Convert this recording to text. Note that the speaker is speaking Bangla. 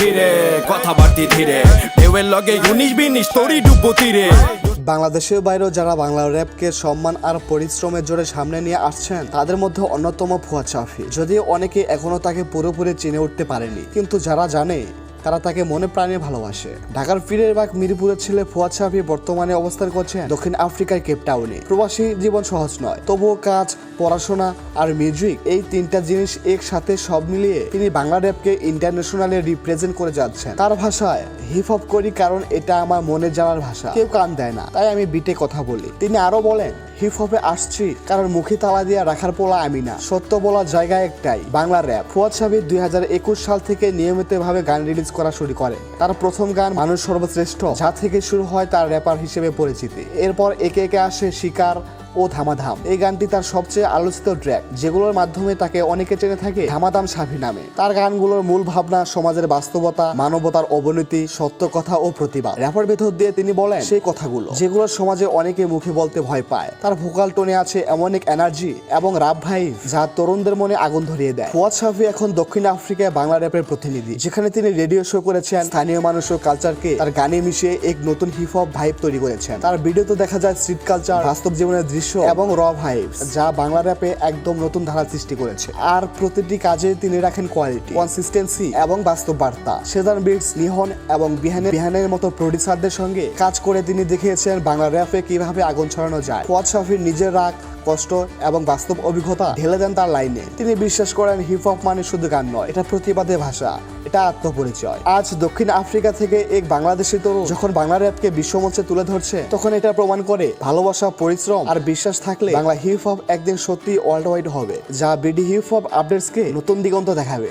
ধীরে, কথাবার্তি ধীরে। ঢেউয়ের লগে উনিশ বিনিশ তরি ডুবো তীরে। বাংলাদেশের বাইরেও যারা বাংলা র্যাপকে সম্মান আর পরিশ্রমের জোরে সামনে নিয়ে আসছেন, তাদের মধ্যে অন্যতম ফুয়া চাফি। যদিও অনেকে এখনও তাকে পুরোপুরি চিনে উঠতে পারেনি, কিন্তু যারা জানে তারা তাকে মনে প্রাণে ভালোবাসে। ঢাকার পীরের বাগ মিরপুরের ছেলে ফুয়াদ শাফি বর্তমানে অবস্থান করছেন দক্ষিণ আফ্রিকার কেপটাউনে প্রবাসী জীবন সহজ নয়, তবুও কাজ, পড়াশোনা আর মিউজিক এই তিনটা জিনিস একসাথে সব মিলিয়ে তিনি বাংলা র্যাপকে ইন্টারন্যাশনালে রিপ্রেজেন্ট করে যাচ্ছেন। তার ভাষায় হিপ হপ করি কারণ এটা আমার মনে জানার ভাষা। কেউ কান দেয় না, তাই আমি বিটে কথা বলি। তিনি আরও বলেন, হিপ হপে আসছি, কারণ মুখে তালা দিয়ে রাখার পোলা আমি না। সত্য বলার জায়গা একটাই, বাংলা র্যাপ। ফুয়াদ সাবির দুই সাল থেকে নিয়মিতভাবে গান রিলিজ করা শুরু করে। তার প্রথম গান মানুষ সর্বশ্রেষ্ঠ, যা থেকে শুরু হয় তার র্যাপার হিসেবে পরিচিতি। এরপর একে একে আসে শিকার ও ধামাধাম। এই গানটি তার সবচেয়ে আলোচিত ট্র্যাক, যেগুলোর মাধ্যমে তাকে অনেকে চেনে থাকে ধামাধাম সাফি নামে। তার গানগুলোর মূল ভাবনা সমাজের বাস্তবতা, মানবতার অবনতি, সত্য কথা ও প্রতিভা র্যাপের ভেতর দিয়ে তিনি বলেন, সেই কথাগুলো, যেগুলো সমাজে অনেকে মুখে বলতে ভয় পায়। তার ভোকাল টোনে আছে এমন এক এনার্জি এবং রাব ভাই, যা তরুণদের মনে আগুন ধরিয়ে দেয়। ফুয়াদ শাফি এখন দক্ষিণ আফ্রিকায় বাংলা র্যাপের প্রতিনিধি, যেখানে তিনি রেডিও শো করেছেন, স্থানীয় মানুষ ও কালচারকে তার গানে মিশিয়ে এক নতুন হিপ হপ ভাইব তৈরি করেছেন। তার ভিডিওতে দেখা যায় স্ট্রিট কালচার বাস্তব জীবনের দৃশ্য এবং র ভাইবস যা বাংলা র্যাপে একদম নতুন ধারা সৃষ্টি করেছে। আর প্রতিটি কাজে তিনি রাখেন কোয়ালিটি কনসিস্টেন্সি এবং বাস্তব বার্তা সেজান বিটস নিহন এবং বিহানের বিহানের মতো প্রডিউসারদের সঙ্গে কাজ করে তিনি দেখিয়েছেন বাংলা র্যাপে কীভাবে আগুন ছড়ানো যায়। ফোয়াদ শফির নিজের রাগ কষ্ট এবং বাস্তব অভিজ্ঞতা ঢেলে দেন তার লাইনে। তিনি বিশ্বাস করেন হিপ হপ মানে শুধু গান নয়, এটা প্রতিবাদের ভাষা, এটা আত্মপরিচয়। আজ দক্ষিণ আফ্রিকা থেকে এক বাংলাদেশি তরুণ যখন বাংলা র্যাপকে বিশ্বমঞ্চে তুলে ধরছে, তখন এটা প্রমাণ করে ভালোবাসা, পরিশ্রম আর বিশ্বাস থাকলে বাংলা হিপ হপ একদিন সত্যি ওয়ার্ল্ড ওয়াইড হবে, যা বিডি হিপ হপ আপডেটসকে নতুন দিগন্ত দেখাবে।